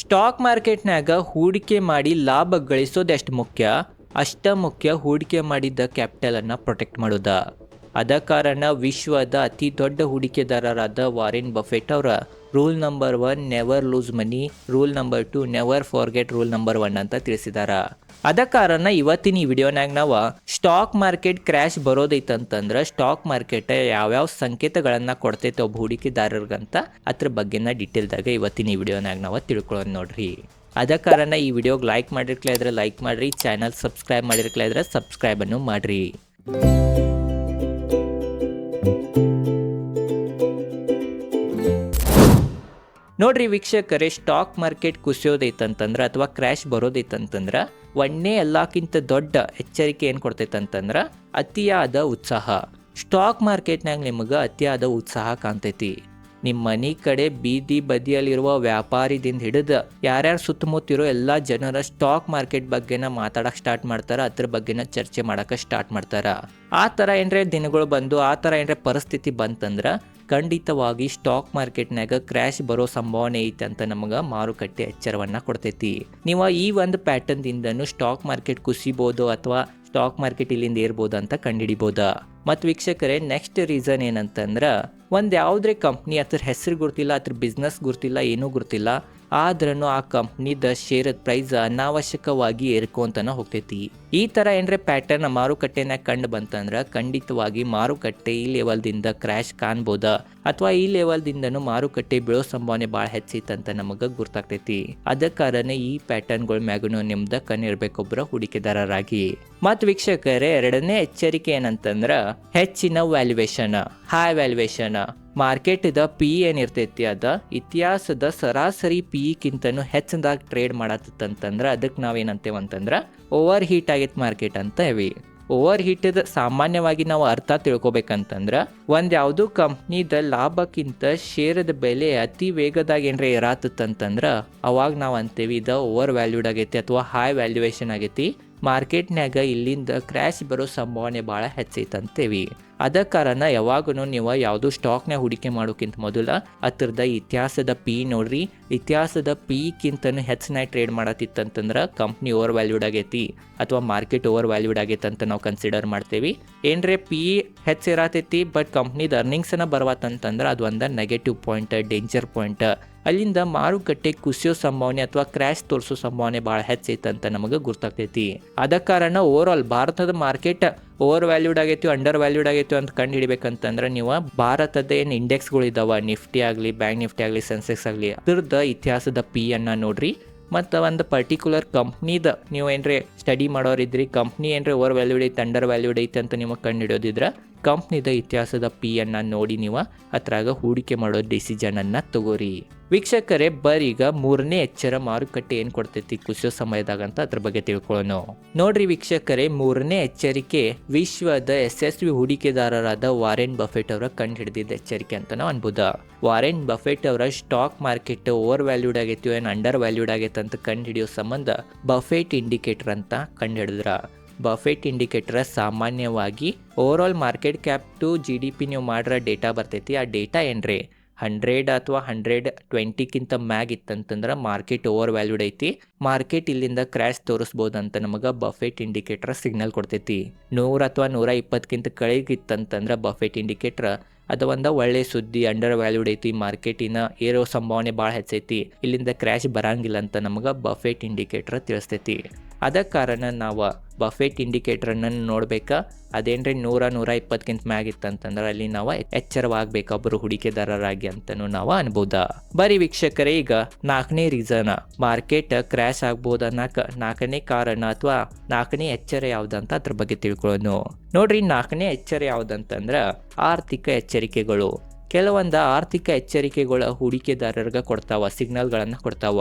Stock ಮಾರ್ಕೆಟ್ನಾಗ ಹೂಡಿಕೆ ಮಾಡಿ ಲಾಭ ಗಳಿಸೋದು ಎಷ್ಟು ಮುಖ್ಯ? ಅಷ್ಟ ಮುಖ್ಯ ಹೂಡಿಕೆ ಮಾಡಿದ್ದ ಕ್ಯಾಪಿಟಲನ್ನು ಪ್ರೊಟೆಕ್ಟ್ ಮಾಡೋದ. ಅದ ಕಾರಣ ವಿಶ್ವದ ಅತಿ ದೊಡ್ಡ ಹೂಡಿಕೆದಾರರಾದ ವಾರೆನ್ ಬಫೆಟ್ ಅವರ rule number one never lose money rule number two never forget rule number one ಅಂತ ತಿಳಿಸಿದಾರ. ಅದ ಕಾರಣ ಇವತ್ತಿನ ಈ ವಿಡಿಯೋನಾಗ ನಾವು ಸ್ಟಾಕ್ ಮಾರ್ಕೆಟ್ ಕ್ರ್ಯಾಶ್ ಬರೋದೈತಂತಂದ್ರೆ ಸ್ಟಾಕ್ ಮಾರ್ಕೆಟ್ ಯಾವ್ಯಾವ ಸಂಕೇತಗಳನ್ನ ಕೊಡ್ತೈತೆ ಒಬ್ಬ ಹೂಡಿಕೆದಾರರಿಗಂತ ಅದ್ರ ಬಗ್ಗೆನ ಡೀಟೇಲ್ದಾಗ ಇವತ್ತಿನ ಈ ವಿಡಿಯೋನಾಗ ನಾವು ತಿಳ್ಕೊಳ್ಳೋಣ ನೋಡ್ರಿ. ಅದ ಕಾರಣ ಈ ವಿಡಿಯೋಗೆ ಲೈಕ್ ಮಾಡಿರ್ಕ್ಲೇ ಇದ್ರೆ ಲೈಕ್ ಮಾಡ್ರಿ ಚಾನಲ್ ಸಬ್ಸ್ಕ್ರೈಬ್ ಮಾಡಿರ್ಕ್ಲೇ ಇದ್ರೆ ಸಬ್ಸ್ಕ್ರೈಬ್ ಅನ್ನು ಮಾಡ್ರಿ. ನೋಡ್ರಿ ವೀಕ್ಷಕರೇ ಸ್ಟಾಕ್ ಮಾರ್ಕೆಟ್ ಕುಸಿಯೋದೈತಂತಂದ್ರೆ ಅಥವಾ ಕ್ರ್ಯಾಶ್ ಬರೋದೈತಂತಂದ್ರೆ ಒಂದೇ ಎಲ್ಲಕ್ಕಿಂತ ದೊಡ್ಡ ಎಚ್ಚರಿಕೆ ಏನು ಕೊಡ್ತೈತಂತಂದ್ರೆ ಅತಿಯಾದ ಉತ್ಸಾಹ. ಸ್ಟಾಕ್ ಮಾರ್ಕೆಟ್ನಾಗ ನಿಮಗೆ ಅತಿಯಾದ ಉತ್ಸಾಹ ಕಾಣ್ತೈತಿ. ನಿಮ್ಮ ಮನೆ ಕಡೆ ಬೀದಿ ಬದಿಯಲ್ಲಿರುವ ವ್ಯಾಪಾರಿದಿಂದ ಹಿಡಿದು ಯಾರ್ಯಾರು ಸುತ್ತಮುತ್ತಿರೋ ಎಲ್ಲ ಜನರ ಸ್ಟಾಕ್ ಮಾರ್ಕೆಟ್ ಬಗ್ಗೆನ ಮಾತಾಡಕ್ಕೆ ಸ್ಟಾರ್ಟ್ ಮಾಡ್ತಾರೆ, ಅದ್ರ ಬಗ್ಗೆನ ಚರ್ಚೆ ಮಾಡಕ್ಕೆ ಸ್ಟಾರ್ಟ್ ಮಾಡ್ತಾರೆ. ಆ ಥರ ಏನ್ರೆ ದಿನಗಳು ಬಂದು, ಆ ಥರ ಏನ್ರೆ ಪರಿಸ್ಥಿತಿ ಬಂತಂದ್ರೆ ಖಂಡಿತವಾಗಿ ಸ್ಟಾಕ್ ಮಾರ್ಕೆಟ್ನಾಗ ಕ್ರ್ಯಾಶ್ ಬರೋ ಸಂಭಾವನೆ ಐತೆ ಅಂತ ನಮಗೆ ಮಾರುಕಟ್ಟೆ ಎಚ್ಚರವನ್ನು ಕೊಡ್ತೈತಿ. ನೀವು ಈ ಒಂದು ಪ್ಯಾಟರ್ನ್ದಿಂದನೂ ಸ್ಟಾಕ್ ಮಾರ್ಕೆಟ್ ಕುಸಿಬೋದು ಅಥವಾ ಸ್ಟಾಕ್ ಮಾರ್ಕೆಟ್ ಇಲ್ಲಿಂದ ಏರ್ಬೋದು ಅಂತ ಕಂಡುಹಿಡಿಬೋದ ಮತ್ತು ವೀಕ್ಷಕರೇ ನೆಕ್ಸ್ಟ್ ರೀಸನ್ ಏನಂತಂದ್ರೆ, ಒಂದು ಯಾವುದೇ ಕಂಪ್ನಿ ಅದ್ರ ಹೆಸರು ಗುರ್ತಿಲ್ಲ ಅದ್ರ ಬಿಸ್ನೆಸ್ ಗುರ್ತಿಲ್ಲ, ಏನೂ ಗುರ್ತಿಲ್ಲ ಆದ್ರೂ ಆ ಕಂಪ್ನಿದ ಶೇರ್ ಪ್ರೈಸ್ ಅನಾವಶ್ಯಕವಾಗಿ ಏರ್ಕೊಂತನ ಹೋಗ್ತೈತಿ. ಈ ತರ ಏನ್ರೆ ಪ್ಯಾಟರ್ನ್ ಮಾರುಕಟ್ಟೆನ ಕಂಡು ಬಂತಂದ್ರ ಖಂಡಿತವಾಗಿ ಮಾರುಕಟ್ಟೆ ಈ ಲೆವೆಲ್ದಿಂದ ಕ್ರ್ಯಾಶ್ ಕಾಣ್ಬೋದ. ಅಥವಾ ಈ ಲೆವೆಲ್ದಿಂದನೂ ಮಾರುಕಟ್ಟೆ ಬೀಳೋ ಸಂಭಾವನೆ ಭಾಳ ಹೆಚ್ಚಿತ್ತಂತ ನಮಗೆ ಗುರ್ತಾಗ್ತೈತಿ. ಅದ ಕಾರಣ ಈ ಪ್ಯಾಟರ್ನ್ಗಳ ಮ್ಯಾಗನು ನಿಮ್ದ ಕಣ್ಣಿರ್ಬೇಕೊಬ್ಬರ ಹೂಡಿಕೆದಾರರಾಗಿ. ಮತ್ ವೀಕ್ಷಕರೇ, ಎರಡನೇ ಎಚ್ಚರಿಕೆ ಏನಂತಂದ್ರ ಹೆಚ್ಚಿನ ವ್ಯಾಲ್ಯೂಯೇಷನ್ ಹೈ ವ್ಯಾಲ್ಯುವೇಷನ್ ಮಾರ್ಕೆಟ್ದ ಪಿ ಏನಿರ್ತೈತಿ ಅದ ಇತಿಹಾಸದ ಸರಾಸರಿ ಪಿ ಕಿಂತನೂ ಹೆಚ್ಚಿನದಾಗ ಟ್ರೇಡ್ ಮಾಡತ್ತಂತಂದ್ರೆ ಅದಕ್ಕೆ ನಾವೇನಂತೇವೆ ಅಂತಂದ್ರೆ ಓವರ್ ಹೀಟ್ ಆಗೈತೆ ಮಾರ್ಕೆಟ್ ಅಂತ ಹೇಳಿ. ಓವರ್ ಹೀಟದ ಸಾಮಾನ್ಯವಾಗಿ ನಾವು ಅರ್ಥ ತಿಳ್ಕೊಬೇಕಂತಂದ್ರೆ ಒಂದು ಯಾವುದೋ ಕಂಪ್ನಿದ ಲಾಭಕ್ಕಿಂತ ಶೇರದ ಬೆಲೆ ಅತಿ ವೇಗದಾಗ ಏನರ ಏರಾತತ್ತಂತಂದ್ರೆ ಅವಾಗ ನಾವು ಅಂತೇವಿ ಇದು ಓವರ್ ವ್ಯಾಲ್ಯೂಡ್ ಆಗೈತಿ ಅಥವಾ ಹೈ ವ್ಯಾಲ್ಯೂಯೇಷನ್ ಆಗೈತಿ. ಮಾರ್ಕೆಟ್ನ್ಯಾಗ ಇಲ್ಲಿಂದ ಕ್ರ್ಯಾಶ್ ಬರೋ ಸಂಭಾವನೆ ಭಾಳ ಹೆಚ್ಚೈತಂತೇವಿ. ಅದ ಕಾರಣ ಯಾವಾಗೂ ನೀವು ಯಾವುದು ಸ್ಟಾಕ್ನ ಹೂಡಿಕೆ ಮಾಡೋಕ್ಕಿಂತ ಮೊದಲ ಹತ್ತಿರದ ಇತಿಹಾಸದ ಪಿ ನೋಡ್ರಿ. ಇತಿಹಾಸದ ಪಿಕ್ಕಿಂತನೂ ಹೆಚ್ಚಿನ ಟ್ರೇಡ್ ಮಾಡತ್ತಿತ್ತಂತಂದ್ರೆ ಕಂಪ್ನಿ ಓವರ್ ವ್ಯಾಲ್ಯೂಡ್ ಆಗೈತಿ ಅಥವಾ ಮಾರ್ಕೆಟ್ ಓವರ್ ವ್ಯಾಲ್ಯೂಡ್ ಆಗೈತೆ ಅಂತ ನಾವು ಕನ್ಸಿಡರ್ ಮಾಡ್ತೇವೆ. ಏನ್ರೆ ಪಿ ಹೆಚ್ಚಿರತೈತಿ ಬಟ್ ಕಂಪ್ನಿದ ಅರ್ನಿಂಗ್ಸನ್ನ ಬರ್ವತ್ತಂತಂದ್ರೆ ಅದು ಒಂದು ನೆಗೆಟಿವ್ ಪಾಯಿಂಟ್ ಡೇಂಜರ್ ಪಾಯಿಂಟ್ ಅಲ್ಲಿಂದ ಮಾರುಕಟ್ಟೆ ಕುಸಿಯೋ ಸಂಭಾವನೆ ಅಥವಾ ಕ್ರ್ಯಾಶ್ ತೋರಿಸೋ ಸಂಭಾವನೆ ಭಾಳ ಹೆಚ್ಚೈತೆ ಅಂತ ನಮಗೆ ಗೊತ್ತಾಗ್ತೈತಿ ಅದ ಕಾರಣ ಓವರ್ ಭಾರತದ ಮಾರ್ಕೆಟ್ ಓವರ್ ವ್ಯಾಲ್ಯೂಡ್ ಆಗೈತಿ ಅಂಡರ್ ವ್ಯಾಲ್ಯೂಡ್ ಆಗೈತಿ ಅಂತ ಕಂಡು ಹಿಡಿಬೇಕಂತಂದ್ರೆ ನೀವು ಭಾರತದ ಏನು ಇಂಡೆಕ್ಸ್ಗಳು ಇದಾವ ನಿಫ್ಟಿ ಆಗಲಿ ಬ್ಯಾಂಕ್ ನಿಫ್ಟಿ ಆಗಲಿ ಸೆನ್ಸೆಕ್ಸ್ ಆಗಲಿ, ಅದ್ರದ್ದು ಇತಿಹಾಸದ ಪಿ ಅನ್ನ ನೋಡ್ರಿ. ಮತ್ತು ಒಂದು ಪರ್ಟಿಕ್ಯುಲರ್ ಕಂಪ್ನಿದ ನೀವು ಏನ್ರೆ ಸ್ಟಡಿ ಮಾಡೋರಿದ್ರಿ ಕಂಪ್ನಿ ಏನ್ರೆ ಓವರ್ ವ್ಯಾಲ್ಯೂಡ್ ಐತೆ ಅಂಡರ್ ವ್ಯಾಲ್ಯೂಡ್ ಐತೆ ಅಂತ ನಿಮಗೆ ಕಂಡು ಹಿಡಿಯೋದಿದ್ರೆ ಕಂಪ್ನಿದ ಇತಿಹಾಸದ ಪಿ ಅನ್ನ ನೋಡಿ ನೀವು ಅದ್ರಾಗ ಹೂಡಿಕೆ ಮಾಡೋ ಡಿಸಿಷನನ್ನು ತಗೋರಿ. ವೀಕ್ಷಕರೇ, ಬರೀಗ ಮೂರನೇ ಎಚ್ಚರ ಮಾರುಕಟ್ಟೆ ಏನು ಕೊಡ್ತೈತಿ ಕುಸಿಯೋ ಸಮಯದಾಗ ಅಂತ ಅದ್ರ ಬಗ್ಗೆ ತಿಳ್ಕೊಳ್ಳೋಣ ನೋಡ್ರಿ ವೀಕ್ಷಕರೇ, ಮೂರನೇ ಎಚ್ಚರಿಕೆ ವಿಶ್ವದ ಯಶಸ್ವಿ ಹೂಡಿಕೆದಾರರಾದ ವಾರೆನ್ ಬಫೆಟ್ ಅವರ ಕಂಡು ಹಿಡಿದಿದ್ದ ಎಚ್ಚರಿಕೆ ಅಂತ ನಾವು ಅನ್ಬೋದ. ವಾರೆನ್ ಬಫೆಟ್ ಅವರ ಸ್ಟಾಕ್ ಮಾರ್ಕೆಟ್ ಓವರ್ ವ್ಯಾಲ್ಯೂಡ್ ಆಗೈತಿ ಏನು ಅಂಡರ್ ವ್ಯಾಲ್ಯೂಡ್ ಆಗೈತೆ ಅಂತ ಕಂಡು ಹಿಡಿಯೋ ಸಂಬಂಧ ಬಫೆಟ್ ಇಂಡಿಕೇಟರ್ ಅಂತ ಕಂಡು ಹಿಡಿದ್ರ. ಬಫೆಟ್ ಇಂಡಿಕೇಟರ್ ಸಾಮಾನ್ಯವಾಗಿ overall market cap to G D P ನೀವು ಮಾಡಿರೋ ಡೇಟಾ ಬರ್ತೈತಿ, ಆ ಡೇಟಾ ಏನ್ರಿ? ಹಂಡ್ರೆಡ್ ಅಥವಾ ಹಂಡ್ರೆಡ್ ಟ್ವೆಂಟಿಕ್ಕಿಂತ ಮ್ಯಾಗ್ ಇತ್ತಂತಂದ್ರೆ ಮಾರ್ಕೆಟ್ ಓವರ್ ವ್ಯಾಲ್ಯೂಡ್ ಐತಿ. ಮಾರ್ಕೆಟ್ ಇಲ್ಲಿಂದ ಕ್ರ್ಯಾಶ್ ತೋರಿಸ್ಬೋದು ಅಂತ ನಮಗೆ ಬಫೆಟ್ ಇಂಡಿಕೇಟರ್ ಸಿಗ್ನಲ್ ಕೊಡ್ತೈತಿ. ನೂರ ಅಥವಾ ನೂರ ಇಪ್ಪತ್ತಕ್ಕಿಂತ ಕೆಳಗಿತ್ತಂತಂದ್ರೆ ಬಫೆಟ್ ಇಂಡಿಕೇಟರ್ ಅದು ಒಂದು ಒಳ್ಳೆ ಸುದ್ದಿ, ಅಂಡರ್ ವ್ಯಾಲ್ಯೂಡ್ ಐತಿ, ಮಾರ್ಕೆಟಿನ ಏರೋ ಸಂಭಾವನೆ ಭಾಳ ಹೆಚ್ಚೈತಿ. ಇಲ್ಲಿಂದ ಕ್ರ್ಯಾಶ್ ಬರಂಗಿಲ್ಲ ಅಂತ ನಮಗೆ ಬಫೆಟ್ ಇಂಡಿಕೇಟರ್ ತಿಳಿಸ್ತೈತಿ. ಅದ ಕಾರಣ ನಾವು ಬಫೆಟ್ ಇಂಡಿಕೇಟ್ರನ್ನ ನೋಡ್ಬೇಕಾ? ಅದೇನ್ರಿ ನೂರ ನೂರ ಇಪ್ಪತ್ತಕ್ಕಿಂತ ಮ್ಯಾಗಿತ್ತಂತಂದ್ರೆ ಅಲ್ಲಿ ನಾವು ಎಚ್ಚರವಾಗಬೇಕು ಒಬ್ಬರು ಹೂಡಿಕೆದಾರರಾಗಿ ಅಂತನೂ ನಾವು ಅನ್ಬೋದ. ಬರೀ ವೀಕ್ಷಕರೇ, ಈಗ ನಾಲ್ಕನೇ ರೀಸನ್ ಮಾರ್ಕೆಟ್ ಕ್ರ್ಯಾಶ್ ಆಗ್ಬೋದು ಅನ್ನಕ ನಾಲ್ಕನೇ ಕಾರಣ ಅಥವಾ ನಾಲ್ಕನೇ ಎಚ್ಚರ ಯಾವ್ದಂತ ಅದ್ರ ಬಗ್ಗೆ ತಿಳ್ಕೊಳ್ಳೋನು ನೋಡ್ರಿ ನಾಲ್ಕನೇ ಎಚ್ಚರ ಯಾವ್ದಂತಂದ್ರೆ ಆರ್ಥಿಕ ಎಚ್ಚರಿಕೆಗಳು. ಕೆಲವೊಂದು ಆರ್ಥಿಕ ಎಚ್ಚರಿಕೆಗಳ ಹೂಡಿಕೆದಾರರಿಗೆ ಕೊಡ್ತಾವ, ಸಿಗ್ನಲ್ಗಳನ್ನು ಕೊಡ್ತಾವ.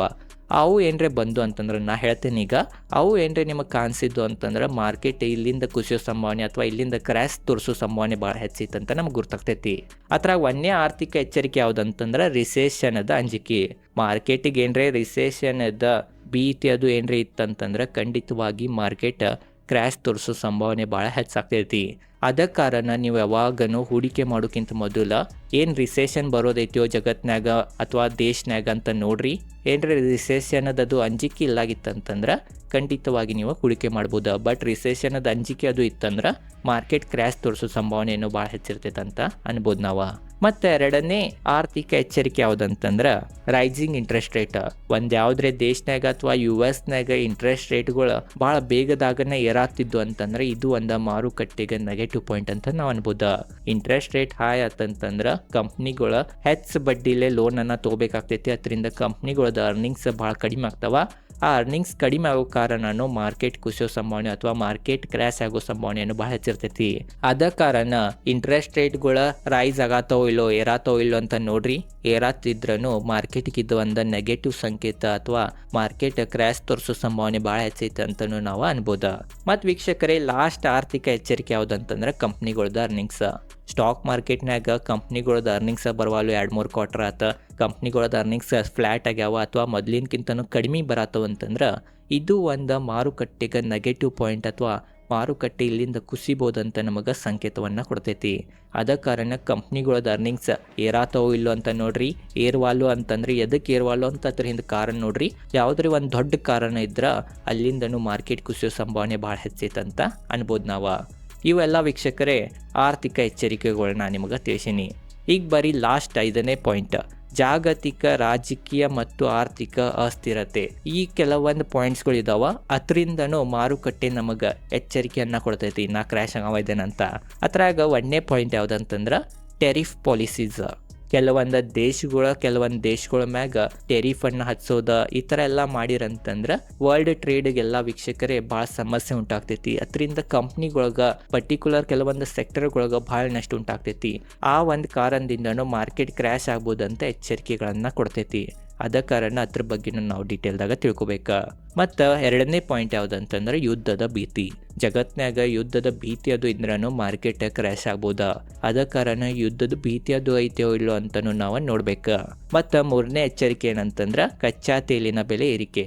ಅವು ಏನ್ರೆ ಬಂದು ಅಂತಂದ್ರೆ ನಾ ಹೇಳ್ತೇನೆ ಈಗ, ಅವು ಏನ್ರೆ ನಿಮಗೆ ಕಾಣಿಸಿದ್ದು ಅಂತಂದ್ರೆ ಮಾರ್ಕೆಟ್ ಇಲ್ಲಿಂದ ಕುಸಿಯೋ ಸಂಭಾವನೆ ಅಥವಾ ಇಲ್ಲಿಂದ ಕ್ರ್ಯಾಶ್ ತೋರಿಸೋ ಸಂಭಾವನೆ ಭಾಳ ಹೆಚ್ಚಿತ್ತು ಅಂತ ನಮ್ಗೆ ಗುರ್ತಾಗ್ತೈತಿ. ಅದ್ರಾಗ ಒಂದೇ ಆರ್ಥಿಕ ಎಚ್ಚರಿಕೆ ಯಾವುದಂತಂದ್ರೆ ರಿಸೆಷನದ ಅಂಜಿಕೆ. ಮಾರ್ಕೆಟಿಗೆ ಏನ್ರೆ ರಿಸೆಷನದ ಭೀತಿ ಅದು ಏನ್ರೆ ಇತ್ತಂತಂದ್ರೆ ಖಂಡಿತವಾಗಿ ಮಾರ್ಕೆಟ್ ಕ್ರ್ಯಾಶ್ ತೋರಿಸೋ ಸಂಭಾವನೆ ಭಾಳ ಹೆಚ್ಚಾಗ್ತೈತಿ. ಅದ ಕಾರಣ ನೀವು ಯಾವಾಗನು ಹೂಡಿಕೆ ಮಾಡೋಕ್ಕಿಂತ ಮೊದಲು ಏನು ರಿಸೆಷನ್ ಬರೋದೈತಿಯೋ ಜಗತ್ನಾಗ ಅಥವಾ ದೇಶನಾಗ ಅಂತ ನೋಡ್ರಿ. ಏನರ ರಿಸೆಷನ್ ಅದು ಅಂಜಿಕೆ ಇಲ್ಲಾಗಿತ್ತಂತಂದ್ರೆ ಖಂಡಿತವಾಗಿ ನೀವು ಹೂಡಿಕೆ ಮಾಡ್ಬೋದು. ಬಟ್ ರಿಸೆಷನ್ ಅಂಜಿಕೆ ಅದು ಇತ್ತಂದ್ರೆ ಮಾರ್ಕೆಟ್ ಕ್ರ್ಯಾಶ್ ತೋರಿಸೋ ಸಂಭಾವನೆಯನ್ನು ಭಾಳ ಹೆಚ್ಚಿರ್ತೈತೆ ಅಂತ ಅನ್ಬೋದು ನಾವು. ಮತ್ತು ಎರಡನೇ ಆರ್ಥಿಕ ಎಚ್ಚರಿಕೆ ಯಾವುದಂತಂದ್ರೆ ರೈಸಿಂಗ್ ಇಂಟ್ರೆಸ್ಟ್ ರೇಟ್ ಒಂದು ಯಾವುದ್ರೆ ದೇಶನಾಗ ಅಥವಾ ಯು ಎಸ್ನಾಗ ಇಂಟ್ರೆಸ್ಟ್ ರೇಟ್ಗಳು ಭಾಳ ಬೇಗದಾಗನೇ ಏರಾಗ್ತಿದ್ದು ಅಂತಂದ್ರೆ ಇದು ಒಂದು ಮಾರುಕಟ್ಟೆಗೆ ನೆಗೆಟಿವ್ ಪಾಯಿಂಟ್ ಅಂತ ನಾವು ಅನ್ಬೋದು. ಇಂಟ್ರೆಸ್ಟ್ ರೇಟ್ ಹಾಯ್ ಆತಂತಂದ್ರೆ ಕಂಪ್ನಿಗಳ ಹೆಚ್ಚು ಬಡ್ಡಿಲೇ ಲೋನನ್ನು ತೊಗೋಬೇಕಾಗ್ತೈತಿ. ಅದರಿಂದ ಕಂಪ್ನಿಗಳದ ಅರ್ನಿಂಗ್ಸ್ ಭಾಳ ಕಡಿಮೆ ಆಗ್ತಾವ. ಆ ಅರ್ನಿಂಗ್ಸ್ ಕಡಿಮೆ ಆಗೋ ಕಾರಣನೂ ಮಾರ್ಕೆಟ್ ಕುಸಿಯೋ ಸಂಭಾವನೆ ಅಥವಾ ಮಾರ್ಕೆಟ್ ಕ್ರ್ಯಾಶ್ ಆಗೋ ಸಂಭಾವನೆಯನ್ನು ಬಹಳ ಹೆಚ್ಚಿರ್ತೈತಿ. ಅದ ಕಾರಣ ಇಂಟ್ರೆಸ್ಟ್ ರೇಟ್ಗಳ ರೈಸ್ ಆಗತ್ತೋ ಇಲ್ಲೋ ಏರಾತೋ ಇಲ್ಲೋ ಅಂತ ನೋಡ್ರಿ. ಏರಾತಿದ್ರೂ ಮಾರ್ಕೆಟ್ಗೆ ಇದು ಒಂದು ನೆಗೆಟಿವ್ ಸಂಕೇತ ಅಥವಾ ಮಾರ್ಕೆಟ್ ಕ್ರ್ಯಾಶ್ ತೋರಿಸೋ ಸಂಭಾವನೆ ಭಾಳ ಹೆಚ್ಚೈತೆ ಅಂತಲೂ ನಾವು ಅನ್ಬೋದು. ಮತ್ತು ವೀಕ್ಷಕರೇ ಲಾಸ್ಟ್ ಆರ್ಥಿಕ ಎಚ್ಚರಿಕೆ ಯಾವುದಂತಂದ್ರೆ ಕಂಪ್ನಿಗಳ್ದು ಅರ್ನಿಂಗ್ಸ್ ಸ್ಟಾಕ್ ಮಾರ್ಕೆಟ್ನಾಗ ಕಂಪ್ನಿಗಳದ ಅರ್ನಿಂಗ್ಸ್ ಬರವಾಲು ಎರಡು ಮೂರು ಕ್ವಾರ್ಟರ್ ಆತ. ಕಂಪ್ನಿಗಳದ ಅರ್ನಿಂಗ್ಸ್ ಫ್ಲ್ಯಾಟ್ ಆಗ್ಯಾವ ಅಥವಾ ಮೊದಲಿನಕ್ಕಿಂತನೂ ಕಡಿಮೆ ಬರತ್ತವ ಅಂತಂದ್ರೆ ಇದು ಒಂದು ಮಾರುಕಟ್ಟೆಗೆ ನೆಗೆಟಿವ್ ಪಾಯಿಂಟ್ ಅಥವಾ ಮಾರುಕಟ್ಟೆ ಇಲ್ಲಿಂದ ಕುಸಿಬೋದಂತ ನಮಗೆ ಸಂಕೇತವನ್ನು ಕೊಡ್ತೈತಿ. ಅದ ಕಾರಣ ಕಂಪ್ನಿಗಳದ ಅರ್ನಿಂಗ್ಸ್ ಏರಾತವೋ ಇಲ್ಲೋ ಅಂತ ನೋಡ್ರಿ ಏರ್ವಾಲು ಅಂತಂದ್ರೆ ಎದಕ್ಕೆ ಏರ್ವಾಲು ಅಂತ ಅದ್ರ ಹಿಂದೆ ಕಾರಣ ನೋಡ್ರಿ. ಯಾವುದ್ರ ಒಂದು ದೊಡ್ಡ ಕಾರಣ ಇದ್ರೆ ಅಲ್ಲಿಂದನೂ ಮಾರ್ಕೆಟ್ ಕುಸಿಯೋ ಸಂಭಾವನೆ ಭಾಳ ಹೆಚ್ಚೈತಂತ ಅನ್ಬೋದು ನಾವು. ಇವೆಲ್ಲ ವೀಕ್ಷಕರೇ, ಆರ್ಥಿಕ ಎಚ್ಚರಿಕೆಗಳನ್ನ ನಿಮಗೆ ತಿಳಿಸೀನಿ. ಈಗ ಬರೀ ಲಾಸ್ಟ್ ಐದನೇ ಪಾಯಿಂಟ್ ಜಾಗತಿಕ, ರಾಜಕೀಯ ಮತ್ತು ಆರ್ಥಿಕ ಅಸ್ಥಿರತೆ. ಈ ಕೆಲವೊಂದು ಪಾಯಿಂಟ್ಸ್ಗಳಿದಾವ ಅದರಿಂದನು ಮಾರುಕಟ್ಟೆ ನಮಗೆ ಎಚ್ಚರಿಕೆಯನ್ನು ಕೊಡ್ತೈತಿ, ನಾ ಕ್ರ್ಯಾಶ್ ಆಗವ ಅಂತ ಅದ್ರಾಗ ಒಂದನೇ ಪಾಯಿಂಟ್ ಯಾವುದಂತಂದ್ರೆ ಟೆರಿಫ್ ಪಾಲಿಸೀಸ್ ಕೆಲವೊಂದು ದೇಶಗಳ ಕೆಲವೊಂದು ದೇಶಗಳ ಮ್ಯಾಗ ಟೆರಿಫನ್ನು ಹಚ್ಚೋದ, ಈ ಥರ ಎಲ್ಲ ಮಾಡಿರಂತಂದ್ರೆ ವರ್ಲ್ಡ್ ಟ್ರೇಡ್ಗೆಲ್ಲ ವೀಕ್ಷಕರೇ ಭಾಳ ಸಮಸ್ಯೆ ಉಂಟಾಗ್ತೈತಿ. ಅದರಿಂದ ಕಂಪ್ನಿಗೊಳಗೆ ಪರ್ಟಿಕ್ಯುಲರ್ ಕೆಲವೊಂದು ಸೆಕ್ಟರ್ಗೊಳಗೆ ಭಾಳ ನಷ್ಟ ಉಂಟಾಗ್ತೈತಿ. ಆ ಒಂದು ಕಾರಣದಿಂದನೂ ಮಾರ್ಕೆಟ್ ಕ್ರ್ಯಾಶ್ ಆಗ್ಬೋದಂತ ಎಚ್ಚರಿಕೆಗಳನ್ನು ಕೊಡ್ತೈತಿ. ಅದ ಕಾರಣ ಅದ್ರ ಬಗ್ಗೆನೂ ನಾವು ಡೀಟೇಲ್ದಾಗ ತಿಳ್ಕೊಬೇಕು. ಮತ್ತು ಎರಡನೇ ಪಾಯಿಂಟ್ ಯಾವುದಂತಂದ್ರೆ ಯುದ್ಧದ ಭೀತಿ. ಜಗತ್ನಾಗ ಯುದ್ಧದ ಭೀತಿ ಅದು ಇಂದ್ರನು ಮಾರ್ಕೆಟ್ ಕ್ರ್ಯಾಶ್ ಆಗ್ಬೋದ. ಅದ ಕಾರಣ ಯುದ್ಧದ ಭೀತಿ ಅದು ಐತೆಯೋ ಇಲ್ಲೋ ಅಂತನೂ ನಾವು ನೋಡ್ಬೇಕು. ಮತ್ತು ಮೂರನೇ ಎಚ್ಚರಿಕೆ ಏನಂತಂದ್ರೆ ಕಚ್ಚಾ ತೇಲಿನ ಬೆಲೆ ಏರಿಕೆ.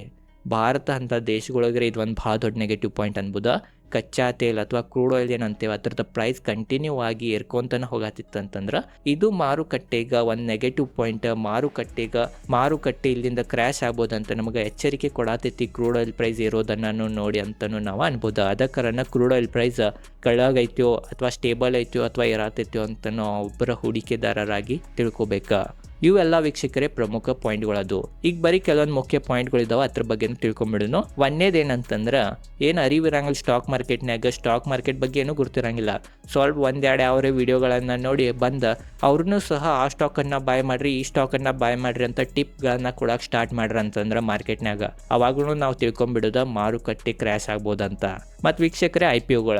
ಭಾರತ ಅಂತ ದೇಶಗಳಿಗೆ ಇದು ಒಂದು ಭಾಳ ದೊಡ್ಡ ನೆಗೆಟಿವ್ ಪಾಯಿಂಟ್ ಅನ್ಬೋದ. ಕಚ್ಚಾ ತೇಲ್ ಅಥವಾ ಕ್ರೂಡ್ ಆಯಿಲ್ ಏನಂತೇವೆ, ಅದ್ರದ್ದು ಪ್ರೈಸ್ ಕಂಟಿನ್ಯೂ ಆಗಿ ಏರ್ಕೊಂತಾನೆ ಹೋಗತ್ತಿತ್ತಂತಂದ್ರೆ ಇದು ಮಾರುಕಟ್ಟೆಗ ಒಂದು ನೆಗೆಟಿವ್ ಪಾಯಿಂಟ್ ಮಾರುಕಟ್ಟೆಗ, ಮಾರುಕಟ್ಟೆ ಇಲ್ಲಿಂದ ಕ್ರ್ಯಾಶ್ ಆಗ್ಬೋದಂತ ನಮಗೆ ಎಚ್ಚರಿಕೆ ಕೊಡತೈತಿ ಕ್ರೂಡ್ ಆಯಿಲ್ ಪ್ರೈಸ್ ಇರೋದನ್ನು ನೋಡಿ ಅಂತಲೂ ನಾವು ಅನ್ಬೋದು. ಅದ ಕಾರಣ ಕ್ರೂಡ್ ಆಯಿಲ್ ಪ್ರೈಸ್ ಕೆಳಗೈತ್ಯೋ ಅಥವಾ ಸ್ಟೇಬಲ್ ಐತ್ಯೋ ಅಥವಾ ಇರತೈತೋ ಅಂತ ಒಬ್ಬರ ಹೂಡಿಕೆದಾರರಾಗಿ ತಿಳ್ಕೊಬೇಕಾ. ಇವೆಲ್ಲ ವೀಕ್ಷಕರೇ ಪ್ರಮುಖ ಪಾಯಿಂಟ್ಗಳದು. ಈಗ ಬರೀ ಕೆಲವೊಂದು ಮುಖ್ಯ ಪಾಯಿಂಟ್ಗಳಿದಾವೆ, ಅದ್ರ ಬಗ್ಗೆ ತಿಳ್ಕೊಂಬಿಡೋನು ಒಂದೇದೇನಂತಂದ್ರೆ ಏನು ಅರಿವಿರಂಗಿಲ್ಲ ಸ್ಟಾಕ್ ಮಾರ್ಕೆಟ್ನಾಗ ಸ್ಟಾಕ್ ಮಾರ್ಕೆಟ್ ಬಗ್ಗೆ ಏನೂ ಗುರ್ತಿರಂಗಿಲ್ಲ. ಸ್ವಲ್ಪ ಒಂದೆರಡು ಯಾವ್ರೆ ವಿಡಿಯೋಗಳನ್ನು ನೋಡಿ ಬಂದ ಅವ್ರನ್ನೂ ಸಹ ಆ ಸ್ಟಾಕನ್ನು ಬಾಯ್ ಮಾಡ್ರಿ, ಈ ಸ್ಟಾಕನ್ನು ಬಾಯ್ ಮಾಡ್ರಿ ಅಂತ ಟಿಪ್ಗಳನ್ನು ಕೊಡಕ್ಕೆ ಸ್ಟಾರ್ಟ್ ಮಾಡ್ರಿ ಅಂತಂದ್ರೆ ಮಾರ್ಕೆಟ್ನಾಗ ಅವಾಗೂ ನಾವು ತಿಳ್ಕೊಂಬಿಡೋದ ಮಾರುಕಟ್ಟೆ ಕ್ರ್ಯಾಶ್ ಆಗ್ಬೋದಂತ. ಮತ್ತು ವೀಕ್ಷಕರೇ ಐ ಪಿ ಒಗಳ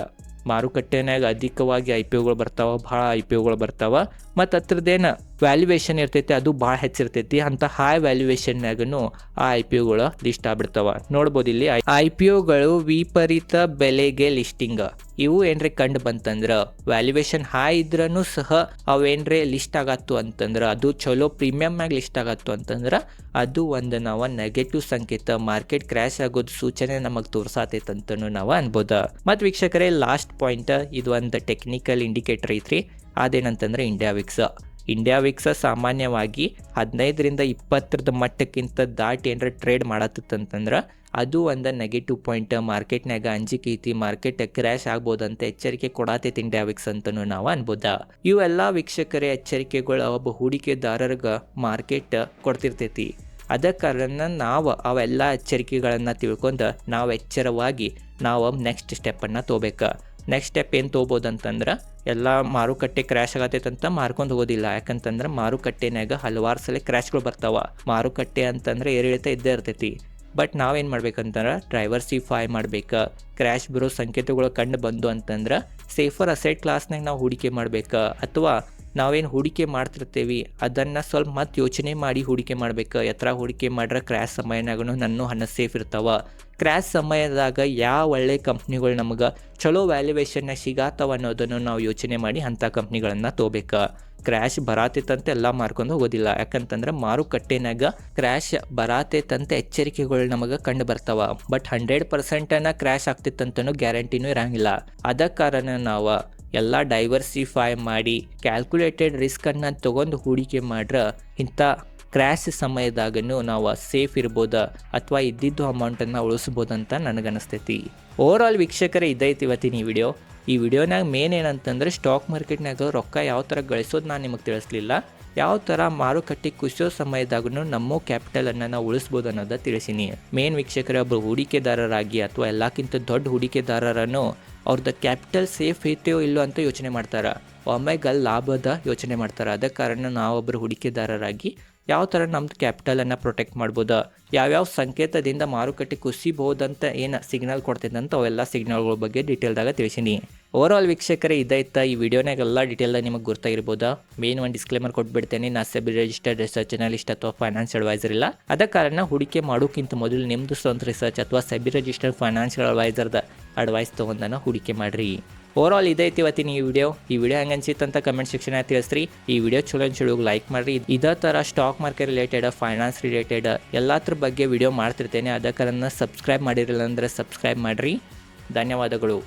ಮಾರುಕಟ್ಟೆನಾಗ ಅಧಿಕವಾಗಿ ಐ ಪಿ ಒಗಳು ಬರ್ತಾವ, ಭಾಳ ಐ ಪಿ ಒಗಳು ಬರ್ತಾವ. ಮತ್ತು ಹತ್ರದ್ದೇನು ವ್ಯಾಲ್ಯೂಯೇಷನ್ ಇರ್ತೈತಿ, ಅದು ಭಾಳ ಹೆಚ್ಚಿರ್ತೈತಿ. ಅಂತ ಹೈ ವ್ಯಾಲ್ಯೂಯೇಷನ್ನಾಗೂ ಆ ಐ ಪಿ ಒಗಳು ಲಿಸ್ಟ್ ಆಗ್ಬಿಡ್ತಾವ. ನೋಡ್ಬೋದು ಇಲ್ಲಿ ಐ ಪಿ ಒಗಳು ವಿಪರೀತ ಬೆಲೆಗೆ ಲಿಸ್ಟಿಂಗ್ ಇವು ಏನ್ರಿ ಕಂಡು ಬಂತಂದ್ರೆ ವ್ಯಾಲ್ಯೂಯೇಷನ್ ಹೈ ಇದ್ರೂ ಸಹ ಅವೇನ್ರೆ ಲಿಸ್ಟ್ ಆಗತ್ತು ಅಂತಂದ್ರೆ, ಅದು ಚಲೋ ಪ್ರೀಮಿಯಮ್ ಆಗಿ ಲಿಸ್ಟ್ ಆಗತ್ತು ಅಂತಂದ್ರೆ, ಅದು ಒಂದು ನಾವು ನೆಗೆಟಿವ್ ಸಂಕೇತ ಮಾರ್ಕೆಟ್ ಕ್ರ್ಯಾಶ್ ಆಗೋದು ಸೂಚನೆ ನಮಗೆ ತೋರ್ಸಾತೈತೆ ಅಂತ ನಾವು ಅನ್ಬೋದ. ಮತ್ತು ವೀಕ್ಷಕರೇ ಲಾಸ್ಟ್ ಪಾಯಿಂಟ್ ಇದು ಒಂದು ಟೆಕ್ನಿಕಲ್ ಇಂಡಿಕೇಟರ್ ಐತ್ರಿ. ಅದೇನಂತಂದ್ರೆ ಇಂಡಿಯಾ ವಿಕ್ಸ್ ಇಂಡಿಯಾ ವಿಕ್ಸ ಸಾಮಾನ್ಯವಾಗಿ ಹದಿನೈದರಿಂದ ಇಪ್ಪತ್ತರದ ಮಟ್ಟಕ್ಕಿಂತ ದಾಟಿ ಏನರ ಟ್ರೇಡ್ ಮಾಡತ್ತಂತಂದ್ರೆ ಅದು ಒಂದು ನೆಗೆಟಿವ್ ಪಾಯಿಂಟ್ ಮಾರ್ಕೆಟ್ನಾಗ ಅಂಜಿಕೆ ಐತಿ ಮಾರ್ಕೆಟ್ ಕ್ರ್ಯಾಶ್ ಆಗ್ಬೋದಂತ ಎಚ್ಚರಿಕೆ ಕೊಡತೈತಿ ಇಂಡಿಯಾ ವಿಕ್ಸ್ ಅಂತಲೂ ನಾವು ಅನ್ಬೋದ. ಇವೆಲ್ಲ ವೀಕ್ಷಕರೇ ಎಚ್ಚರಿಕೆಗಳು ಒಬ್ಬ ಹೂಡಿಕೆದಾರರಿಗೆ ಮಾರ್ಕೆಟ್ ಕೊಡ್ತಿರ್ತೈತಿ. ಅದ ಕಾರಣ ನಾವು ಅವೆಲ್ಲ ಎಚ್ಚರಿಕೆಗಳನ್ನು ತಿಳ್ಕೊಂಡು ನಾವು ಎಚ್ಚರವಾಗಿ ನಾವು ನೆಕ್ಸ್ಟ್ ಸ್ಟೆಪ್ಪನ್ನು ತೊಗೋಬೇಕು ನೆಕ್ಸ್ಟ್ ಸ್ಟೆಪ್ ಏನು ತೊಗೋಬೋದು ಅಂತಂದ್ರೆ ಎಲ್ಲ ಮಾರುಕಟ್ಟೆ ಕ್ರ್ಯಾಶ್ ಆಗತೈತೆ ಅಂತ ಮಾರ್ಕೊಂಡು ಹೋಗೋದಿಲ್ಲ. ಯಾಕಂತಂದ್ರೆ ಮಾರುಕಟ್ಟೆನಾಗ ಹಲವಾರು ಸಲ ಕ್ರ್ಯಾಶ್ಗಳು ಬರ್ತಾವೆ. ಮಾರುಕಟ್ಟೆ ಅಂತಂದ್ರೆ ಏರಿಳಿತ ಇದ್ದೇ ಇರ್ತೈತಿ. ಬಟ್ ನಾವೇನು ಮಾಡ್ಬೇಕಂತಂದ್ರೆ ಡೈವರ್ಸಿಫೈ ಮಾಡ್ಬೇಕು. ಕ್ರ್ಯಾಶ್ ಬರೋ ಸಂಕೇತಗಳು ಕಂಡು ಬಂದು ಅಂತಂದ್ರೆ ಸೇಫರ್ ಅಸೆಟ್ ಕ್ಲಾಸ್ನಾಗ ನಾವು ಹೂಡಿಕೆ ಮಾಡ್ಬೇಕು. ಅಥವಾ ನಾವೇನು ಹೂಡಿಕೆ ಮಾಡ್ತಿರ್ತೀವಿ, ಅದನ್ನು ಸ್ವಲ್ಪ ಮತ್ತೆ ಯೋಚನೆ ಮಾಡಿ ಹೂಡಿಕೆ ಮಾಡ್ಬೇಕು. ಎತ್ತರ ಹೂಡಿಕೆ ಮಾಡ್ರೆ ಕ್ರ್ಯಾಶ್ ಸಮಯನಾಗೂ ನನ್ನ ಹಣ ಸೇಫ್ ಇರ್ತಾವ. ಕ್ರ್ಯಾಶ್ ಸಮಯದಾಗ ಯಾವ ಒಳ್ಳೆ ಕಂಪ್ನಿಗಳು ನಮಗೆ ಚಲೋ ವ್ಯಾಲ್ಯೂಯೇಷನ್ನ ಸಿಗಾತವ ಅನ್ನೋದನ್ನು ನಾವು ಯೋಚನೆ ಮಾಡಿ ಅಂಥ ಕಂಪ್ನಿಗಳನ್ನು ತೊಗೋಬೇಕು ಕ್ರ್ಯಾಶ್ ಬರಾತೈತಂತ ಎಲ್ಲ ಮಾರ್ಕೊಂಡು ಹೋಗೋದಿಲ್ಲ. ಯಾಕಂತಂದ್ರೆ ಮಾರುಕಟ್ಟೆನಾಗ ಕ್ರ್ಯಾಶ್ ಬರಾತೈತಂತ ಎಚ್ಚರಿಕೆಗಳು ನಮಗೆ ಕಂಡು ಬರ್ತಾವ. ಬಟ್ ಹಂಡ್ರೆಡ್ ಪರ್ಸೆಂಟನ್ನು ಕ್ರ್ಯಾಶ್ ಆಗ್ತಿತ್ತಂತನೂ ಗ್ಯಾರಂಟಿನೂ ಇರಂಗಿಲ್ಲ. ಅದ ಕಾರಣ ನಾವು ಎಲ್ಲ ಡೈವರ್ಸಿಫೈ ಮಾಡಿ ಕ್ಯಾಲ್ಕುಲೇಟೆಡ್ ರಿಸ್ಕನ್ನು ತೊಗೊಂಡು ಹೂಡಿಕೆ ಮಾಡ್ರೆ ಇಂಥ ಕ್ರ್ಯಾಶ್ ಸಮಯದಾಗನು ನಾವು ಸೇಫ್ ಇರ್ಬೋದ ಅಥವಾ ಇದ್ದಿದ್ದು ಅಮೌಂಟನ್ನು ಉಳಿಸ್ಬೋದಂತ ನನಗನ್ನಿಸ್ತೈತಿ ಓವರ್ ಆಲ್ ವೀಕ್ಷಕರೇ ಇದೈತಿ ಇವತ್ತಿನ ಈ ವಿಡಿಯೋ ಈ ವಿಡಿಯೋನಾಗ ಮೇನ್ ಏನಂತಂದ್ರೆ ಸ್ಟಾಕ್ ಮಾರ್ಕೆಟ್ನಾಗ ರೊಕ್ಕ ಯಾವ ಥರ ಗಳಿಸೋದು ನಾನು ನಿಮಗೆ ತಿಳಿಸ್ಲಿಲ್ಲ. ಯಾವ ಥರ ಮಾರುಕಟ್ಟೆ ಕುಸಿಯೋ ಸಮಯದಾಗೂ ನಮ್ಮ ಕ್ಯಾಪಿಟಲನ್ನು ನಾವು ಉಳಿಸ್ಬೋದು ಅನ್ನೋದ ತಿಳಿಸೀನಿ. ಮೇನ್ ವೀಕ್ಷಕರ ಒಬ್ಬರು ಹೂಡಿಕೆದಾರರಾಗಿ ಅಥವಾ ಎಲ್ಲಕ್ಕಿಂತ ದೊಡ್ಡ ಹೂಡಿಕೆದಾರರನ್ನು ಅವ್ರದ್ದು ಕ್ಯಾಪಿಟಲ್ ಸೇಫ್ ಐತೆಯೋ ಇಲ್ಲೋ ಅಂತ ಯೋಚನೆ ಮಾಡ್ತಾರೆ. ಒಮ್ಮೆಗೆ ಅಲ್ಲಿ ಲಾಭದ ಯೋಚನೆ ಮಾಡ್ತಾರೆ. ಅದ ಕಾರಣ ನಾವೊಬ್ಬರು ಹೂಡಿಕೆದಾರರಾಗಿ ಯಾವ ಥರ ನಮ್ದು ಕ್ಯಾಪಿಟಲನ್ನು ಪ್ರೊಟೆಕ್ಟ್ ಮಾಡ್ಬೋದು? ಯಾವ್ಯಾವ ಸಂಕೇತದಿಂದ ಮಾರುಕಟ್ಟೆ ಕುಸಿಬಹುದಂತ ಏನು ಸಿಗ್ನಲ್ ಕೊಡ್ತಿದ್ದಂತ ಅವೆಲ್ಲ ಸಿಗ್ನಲ್ಗಳ ಬಗ್ಗೆ ಡೀಟೇಲ್ದಾಗ ತಿಳಿಸೀನಿ. ಓವರ್ ಆಲ್ ವೀಕ್ಷಕರೇ ಇದೈತ ಈ ವಿಡಿಯೋನಾಗ ಎಲ್ಲ ಡೀಟೇಲ್ದಾಗ ನಿಮಗೆ ಗೊತ್ತಾಗಿರ್ಬೋದಾ ಮೇನ್ ಒಂದು ಡಿಸ್ಕ್ಲೇಮರ್ ಕೊಟ್ಬಿಡ್ತೇನೆ, ನಾ ಸೆಬಿ ರಿಜಿಸ್ಟರ್ಡ್ ರಿಸರ್ಚ್ ಅನಾಲಿಸ್ಟ್ ಅಥವಾ ಫೈನಾನ್ಸ್ ಅಡ್ವೈಸರ್ ಇಲ್ಲ. ಅದ ಕಾರಣ ಹೂಡಿಕೆ ಮಾಡೋಕ್ಕಿಂತ ಮೊದಲು ನಿಮ್ಮದು ಸ್ವಂತ ರಿಸರ್ಚ್ ಅಥವಾ ಸೆಬಿ ರಿಜಿಸ್ಟರ್ಡ್ ಫೈನಾನ್ಷಿಯಲ್ ಅಡ್ವೈಸರ್ದ ಅಡ್ವೈಸ್ ತೊಗೊಂಡನ ಹೂಡಿಕೆ ಮಾಡಿರಿ. ಓವರ್ ಆಲ್ ಇದೈತಿ ಇವತ್ತಿನ ಈ ವಿಡಿಯೋ. ಈ ವಿಡಿಯೋ ಹೆಂಗೆ ಅನ್ಸಿತ್ತು ಅಂತ ಕಮೆಂಟ್ ಸೆಕ್ಷನ್ ತಿಳಿಸ್ರಿ. ಈ ವಿಡಿಯೋ ಚಲೋ ಚಲೋ ಲೈಕ್ ಮಾಡಿರಿ. ಇದೇ ಥರ stock market related finance related ಎಲ್ಲದ್ರ ಬಗ್ಗೆ ವಿಡಿಯೋ ಮಾಡ್ತಿರ್ತೇನೆ. ಅದ ಕಾರಣ ಸಬ್ಸ್ಕ್ರೈಬ್ ಮಾಡಿರಲಿಲ್ಲ ಅಂದರೆ ಸಬ್ಸ್ಕ್ರೈಬ್ ಮಾಡಿರಿ. ಧನ್ಯವಾದಗಳು.